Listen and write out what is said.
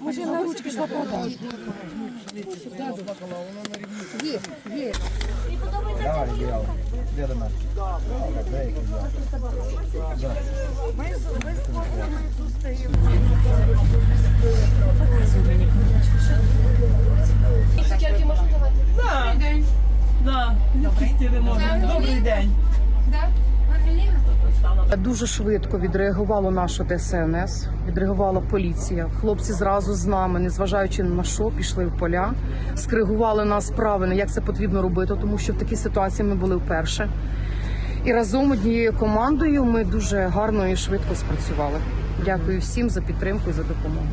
Може на ручки пішла вода. Є, є. І подобається. Давай, Де до нас? Де, відпустили можна. Добрий день. Дуже швидко відреагувало наше ДСНС, відреагувала поліція. Хлопці зразу з нами, незважаючи на що, пішли в поля, скригували нас правильно, як це потрібно робити, тому що в такій ситуації ми були вперше. І разом однією командою ми дуже гарно і швидко спрацювали. Дякую всім за підтримку і за допомогу.